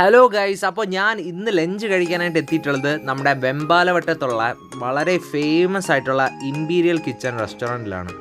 Hello guys അപ്പോൾ ഞാൻ ഇന്ന് ലഞ്ച് കഴിക്കാനായിട്ട് എത്തിയിട്ടുള്ളത് നമ്മുടെ വെമ്പാലവട്ടത്തുള്ള വളരെ ഫേമസ് ആയിട്ടുള്ള ഇമ്പീരിയൽ കിച്ചൺ റെസ്റ്റോറന്റിലാണ്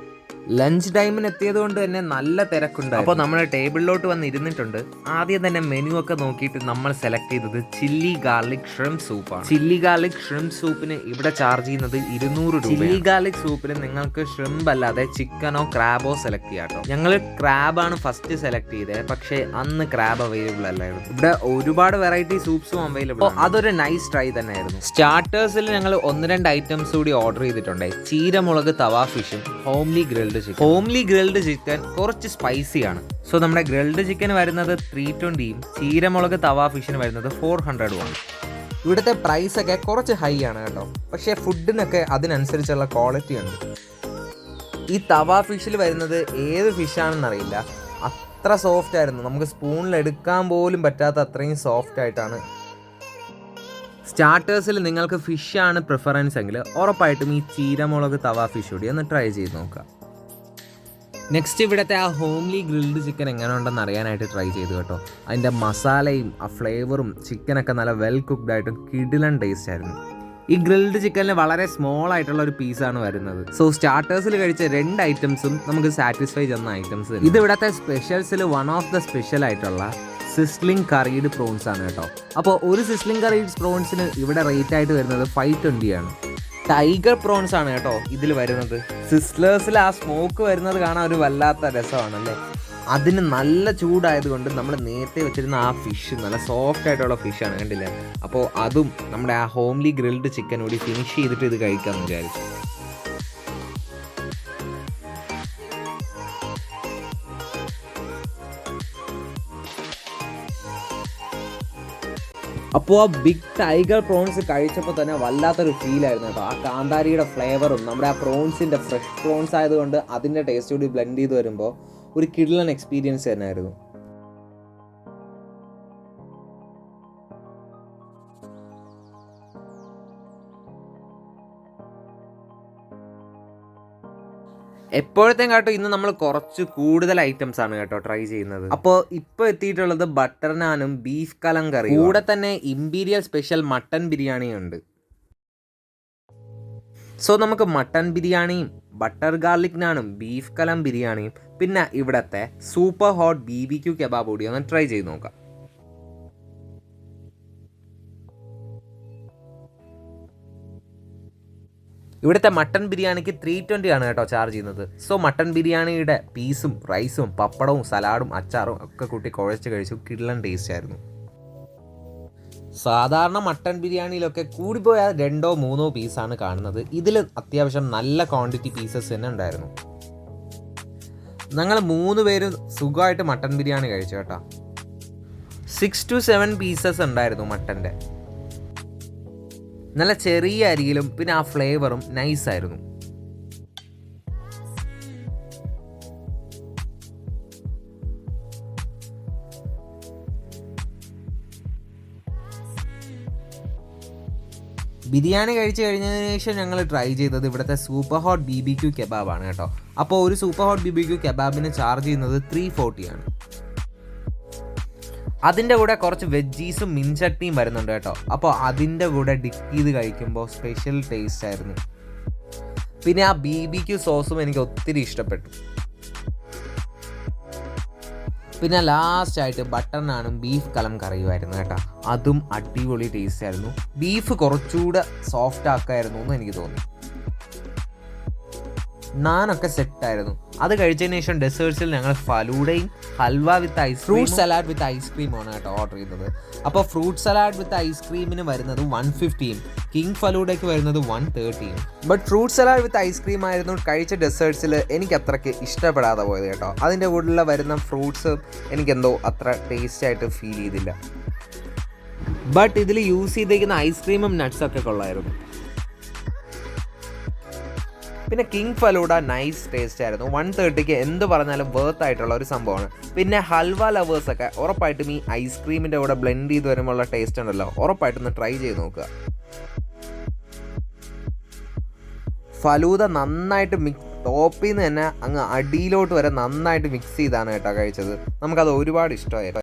ലഞ്ച് ടൈമിന് എത്തിയത് കൊണ്ട് തന്നെ നല്ല തിരക്കുണ്ട് അപ്പോൾ നമ്മൾ ടേബിളിലോട്ട് വന്ന് ഇരുന്നിട്ടുണ്ട്. ആദ്യം തന്നെ മെനു ഒക്കെ നോക്കിയിട്ട് നമ്മൾ സെലക്ട് ചെയ്തത് ചില്ലി ഗാർലിക് ഷ്രിം സൂപ്പാണ് ചില്ലി ഗാർലിക് ഷ്രിം സൂപ്പിന് ഇവിടെ ചാർജ് ചെയ്യുന്നത് ഇരുന്നൂറ് രൂപ ചില്ലി ഗാർലിക് സൂപ്പിന് നിങ്ങൾക്ക് ഷ്രിംപ് അല്ലാതെ ചിക്കനോ ക്രാബോ സെലക്ട് ചെയ്യാം കേട്ടോ. ഞങ്ങൾ ക്രാബാണ് ഫസ്റ്റ് സെലക്ട് ചെയ്തത് പക്ഷേ അന്ന് ക്രാബ് അവൈലബിൾ അല്ലായിരുന്നു. ഇവിടെ ഒരുപാട് വെറൈറ്റി സൂപ്സും അവൈലബിൾ അതൊരു നൈസ് ട്രൈ തന്നെയായിരുന്നു. സ്റ്റാർട്ടേഴ്സിൽ ഞങ്ങൾ ഒന്ന് രണ്ട് ഐറ്റംസ് കൂടി ഓർഡർ ചെയ്തിട്ടുണ്ട് ചീരമുളക് തവ ഫിഷും homely grilled chicken. Homely grilled chicken കുറച്ച് സ്പൈസി ആണ്. സോ നമ്മുടെ ഗ്രിൽഡ് ചിക്കൻ വരുന്നത് ത്രീ ട്വന്റിയും ചീരമുളക് തവ ഫിഷിന് വരുന്നത് ഫോർ ഹൺഡ്രഡും ആണ്. ഇവിടുത്തെ പ്രൈസ് ഒക്കെ കുറച്ച് ഹൈ ആണ് കേട്ടോ. പക്ഷേ ഫുഡിനൊക്കെ അതിനനുസരിച്ചുള്ള ക്വാളിറ്റി ഉണ്ട്. ഈ തവ ഫിഷിൽ വരുന്നത് ഏത് ഫിഷാണെന്നറിയില്ല അത്ര സോഫ്റ്റ് ആയിരുന്നു. നമുക്ക് സ്പൂണിൽ എടുക്കാൻ പോലും പറ്റാത്ത അത്രയും സോഫ്റ്റ് ആയിട്ടാണ്. സ്റ്റാർട്ടേഴ്സിൽ നിങ്ങൾക്ക് ഫിഷാണ് പ്രിഫറൻസ് എങ്കിൽ ഉറപ്പായിട്ടും ഈ ചീരമുളക് തവ ഫിഷ് കൂടി ഒന്ന് ട്രൈ ചെയ്ത് നോക്കുക. നെക്സ്റ്റ് ഇവിടുത്തെ ആ ഹോംലി ഗ്രിൽഡ് ചിക്കൻ എങ്ങനെ ഉണ്ടെന്ന് അറിയാനായിട്ട് ട്രൈ ചെയ്തു കേട്ടോ. അതിന്റെ മസാലയും ആ ഫ്ലേവറും ചിക്കനൊക്കെ നല്ല വെൽ കുക്ക്ഡ് ആയിട്ടും കിടിലൻ ടേസ്റ്റ് ആയിരുന്നു. ഈ ഗ്രിൽഡ് ചിക്കനിൽ വളരെ സ്മോൾ ആയിട്ടുള്ള ഒരു പീസാണ് വരുന്നത്. സോ സ്റ്റാർട്ടേഴ്സിൽ കഴിച്ച രണ്ട് ഐറ്റംസും നമുക്ക് സാറ്റിസ്ഫൈ ചെയ്യുന്ന ഐറ്റംസ് ഇത് ഇവിടുത്തെ സ്പെഷ്യൽസിൽ വൺ ഓഫ് ദ സ്പെഷ്യൽ ആയിട്ടുള്ള സിസ്ലിംഗ് കറീഡ് പ്രോൺസ് ആണ് കേട്ടോ. അപ്പോൾ ഒരു സിസ്ലിംഗ് കറീഡ് പ്രോൺസിന് ഇവിടെ റേറ്റ് ആയിട്ട് വരുന്നത് ഫൈവ് ട്വന്റി ആണ്. ടൈഗർ പ്രോൺസ് ആണ് കേട്ടോ ഇതിൽ വരുന്നത്. സിസ്ലേഴ്സിൽ ആ സ്മോക്ക് വരുന്നത് കാണാൻ ഒരു വല്ലാത്ത രസമാണല്ലേ? അതിന് നല്ല ചൂടായതുകൊണ്ട് നമ്മൾ നേരത്തെ വെച്ചിരുന്ന ആ ഫിഷ് നല്ല സോഫ്റ്റ് ആയിട്ടുള്ള ഫിഷാണ് കണ്ടില്ലേ? അപ്പോൾ അതും നമ്മുടെ ആ ഹോംലി ഗ്രിൽഡ് ചിക്കൻ കൂടി ഫിനിഷ് ചെയ്തിട്ട് ഇത് കഴിക്കാമെന്ന് വിചാരിച്ചു. അപ്പോൾ ആ ബിഗ് ടൈഗർ പ്രോൺസ് കഴിച്ചപ്പോൾ തന്നെ വല്ലാത്തൊരു ഫീലായിരുന്നു കേട്ടോ. ആ കാന്താരിയുടെ ഫ്ലേവറും നമ്മുടെ ആ പ്രോൺസിന്റെ ഫ്രഷ് പ്രോൺസ് ആയതുകൊണ്ട് അതിന്റെ ടേസ്റ്റ് കൂടി ബ്ലെൻഡ് ചെയ്ത് വരുമ്പോൾ ഒരു കിഡ്ലൻ എക്സ്പീരിയൻസ് തന്നെയായിരുന്നു. എപ്പോഴത്തെയും കാട്ടോ ഇന്ന് നമ്മൾ കുറച്ച് കൂടുതൽ ഐറ്റംസ് ആണ് കേട്ടോ ട്രൈ ചെയ്യുന്നത്. അപ്പോൾ ഇപ്പോൾ എത്തിയിട്ടുള്ളത് ബട്ടർ നാനും ബീഫ് കലം കറിയും കൂടെ തന്നെ ഇമ്പീരിയൽ സ്പെഷ്യൽ മട്ടൻ ബിരിയാണി ഉണ്ട്. സോ നമുക്ക് മട്ടൻ ബിരിയാണിയും ബട്ടർ ഗാർലിക് നാനും ബീഫ് കലം ബിരിയാണിയും പിന്നെ ഇവിടത്തെ super hot B B Q kebab കൂടി ഒന്ന് ട്രൈ ചെയ്ത് നോക്കാം. ഇവിടുത്തെ മട്ടൺ ബിരിയാണിക്ക് ത്രീ ട്വന്റി ആണ് കേട്ടോ ചാർജ് ചെയ്യുന്നത്. സോ മട്ടൺ ബിരിയാണിയുടെ പീസും റൈസും പപ്പടവും സലാഡും അച്ചാറും ഒക്കെ കൂട്ടി കുഴച്ച് കഴിച്ചു കിള്ളൻ ടേസ്റ്റ് ആയിരുന്നു. സാധാരണ മട്ടൺ ബിരിയാണിയിലൊക്കെ കൂടിപ്പോയാൽ രണ്ടോ മൂന്നോ പീസാണ് കാണുന്നത്. ഇതിൽ അത്യാവശ്യം നല്ല ക്വാണ്ടിറ്റി പീസസ് തന്നെ ഉണ്ടായിരുന്നു. ഞങ്ങൾ മൂന്ന് പേരും സുഖമായിട്ട് മട്ടൺ ബിരിയാണി കഴിച്ചു കേട്ടോ. സിക്സ് ടു സെവൻ പീസസ് ഉണ്ടായിരുന്നു മട്ടന്റെ. നല്ല ചെറിയ അരിയിലും പിന്നെ ആ ഫ്ലേവറും നൈസായിരുന്നു ബിരിയാണി കഴിച്ചു കഴിഞ്ഞതിന് ശേഷം ഞങ്ങൾ ട്രൈ ചെയ്തത് ഇവിടുത്തെ super hot B B Q കെബാബാണ് കേട്ടോ. അപ്പോൾ ഒരു super hot B B Q കെബാബിന് charge ചെയ്യുന്നത് ത്രീ ഫോർട്ടിയാണ് അതിന്റെ കൂടെ കുറച്ച് വെജീസും മിൻചട്നിയും വരുന്നുണ്ട് കേട്ടോ. അപ്പോൾ അതിന്റെ കൂടെ ഡിക്ക് ചെയ്ത് കഴിക്കുമ്പോൾ സ്പെഷ്യൽ ടേസ്റ്റ് ആയിരുന്നു. പിന്നെ ആ ബി ബി ക്യു സോസും എനിക്ക് ഒത്തിരി ഇഷ്ടപ്പെട്ടു. പിന്നെ ലാസ്റ്റ് ആയിട്ട് ബട്ടർ നാണും ബീഫ് കലം കറിയുമായിരുന്നു കേട്ടോ. അതും അടിപൊളി ടേസ്റ്റ് ആയിരുന്നു. ബീഫ് കുറച്ചുകൂടെ സോഫ്റ്റ് ആക്കായിരുന്നു എന്ന് എനിക്ക് തോന്നി. നാനൊക്കെ സെറ്റായിരുന്നു അത് കഴിച്ചതിന് ശേഷം ഡെസേർട്സിൽ ഞങ്ങൾ ഫലൂഡയും halwa with ice fruit salad with ഐസ്ക്രീമാണ് കേട്ടോ ഓർഡർ ചെയ്തത്. അപ്പോൾ ഫ്രൂട്ട് സലാഡ് വിത്ത് ഐസ്ക്രീമിന് വരുന്നത് വൺ ഫിഫ്റ്റിയും കിങ് ഫലൂഡയ്ക്ക് വരുന്നത് one തേർട്ടിയും but fruit salad with ice cream ആയിരുന്നു കഴിച്ച ഡെസേർട്സിൽ എനിക്ക് അത്രയ്ക്ക് ഇഷ്ടപ്പെടാതെ പോയത് കേട്ടോ. അതിന്റെ കൂടെയുള്ള വരുന്ന ഫ്രൂട്ട്സ് എനിക്കെന്തോ അത്ര ടേസ്റ്റ് ആയിട്ട് ഫീൽ ചെയ്തില്ല. ബട്ട് ഇതിൽ യൂസ് ചെയ്തിരിക്കുന്ന ഐസ്ക്രീമും നട്ട്സൊക്കെ കൊള്ളായിരുന്നു. പിന്നെ കിങ് ഫലൂഡ നൈസ് ടേസ്റ്റ് ആയിരുന്നു. വൺ തേർട്ടിക്ക് എന്ത് പറഞ്ഞാലും വേർത്ത് ആയിട്ടുള്ള ഒരു സംഭവമാണ്. പിന്നെ ഹൽവ ലവേഴ്സ് ഒക്കെ ഉറപ്പായിട്ടും ഈ ഐസ്ക്രീമിന്റെ കൂടെ ബ്ലെൻഡ് ചെയ്ത് വരുമ്പോൾ ഉള്ള ടേസ്റ്റ് ഉണ്ടല്ലോ. ഉറപ്പായിട്ടും ഒന്ന് ട്രൈ ചെയ്ത് നോക്കുക. ഫലൂദ നന്നായിട്ട് മിക്സ് ടോപ്പിൽ നിന്ന് തന്നെ അങ്ങ് അടിയിലോട്ട് വരെ നന്നായിട്ട് മിക്സ് ചെയ്താണ് കേട്ടോ കഴിച്ചത്. നമുക്കത് ഒരുപാട് ഇഷ്ടമായി